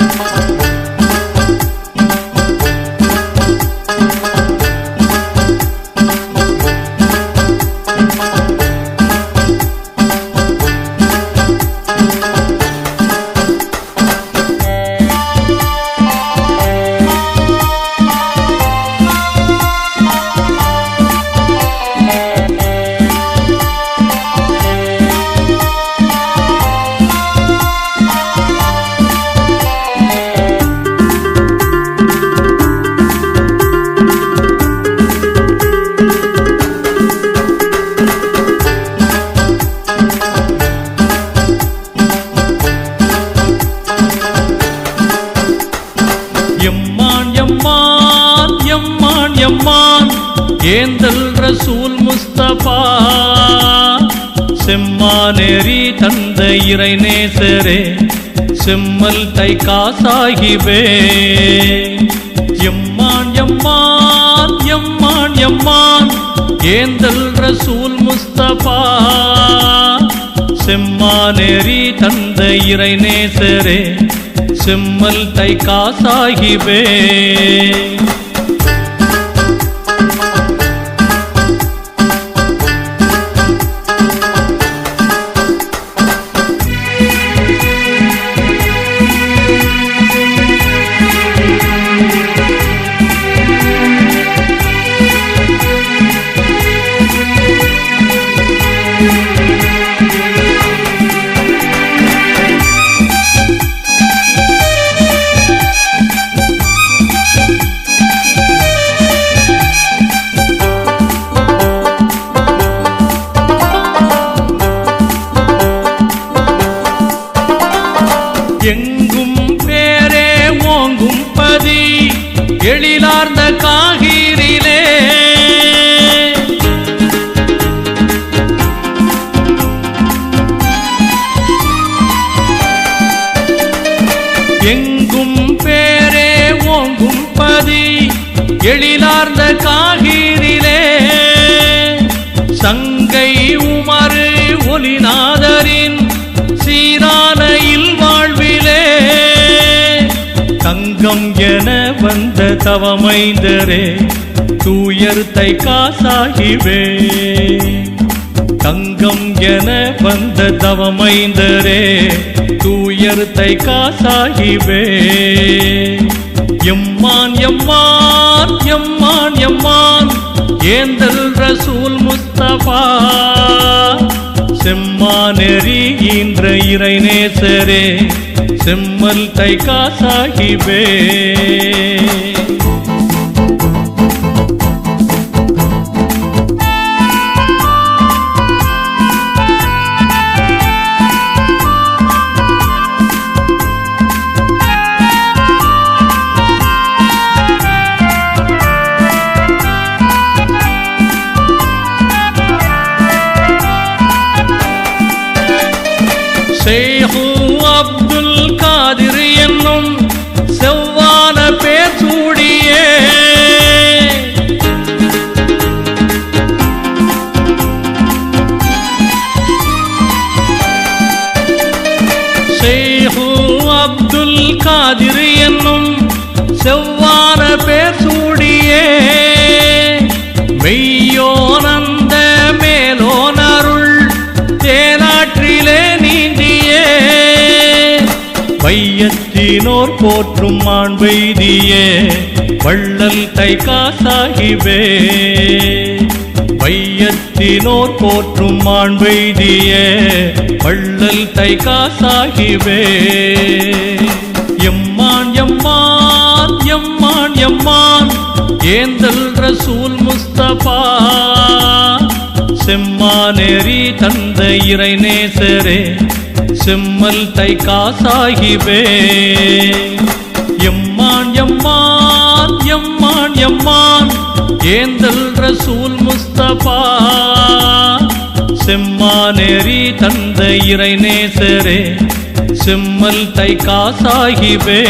எம்மான் ஏந்தல் ரசூல் முஸ்தபா செம்மா நெறி தந்த இறை நேசரே செம்மல் தை காசாகிவே எம்மான் எம்மான் எம்மான் எம்மான் ஏந்தல் ரசூல் முஸ்தபா செம்மா நெறி தந்த இறை நேசரே செம்மல் தை காசாகிவே எங்கும் பேரே ஓங்கும் பதி எழிலார்ந்த காகிரிலே. சங்கை உமறு ஒலிநாதரின் சீரான இல்வாழ்விலே தங்கம் என வந்த தவமைந்தரே தூயர்த்தை காசாகிவே. தங்கம் என வந்த தவமைந்தரே தூயர் தை காசாகிவே. எம்மான் எம்மான் எம்மான் எம்மான் ஏந்தல் ரசூல் முஸ்தபா. செம்மானெறி ஈன்ற இறை நேசரே செம்மல் தை காசாகிவே. செவ்வான பேர் சூடியே மெய்யோனந்த மேலோனருள் தேனாற்றிலே நீந்தியே. வையத்தினோர் போற்றும் மாண்பெய்தியே வள்ளல் தை காசாகிவே. வையத்தினோர் போற்றும் மாண்பெய்தியே வள்ளல் தை காசாகிவே. ஏந்தல் ரசூல் முஸ்தபா செம்மா நெறி தந்த இறை நேசரே செம்மல் தை காசாகிவே எம்மான் எம்மான் எம்மான் எம்மான் ஏந்தல் ரசூல் முஸ்தபா செம்மா நெறி தந்த இறை நேசரே செம்மல் தை காசாகிவே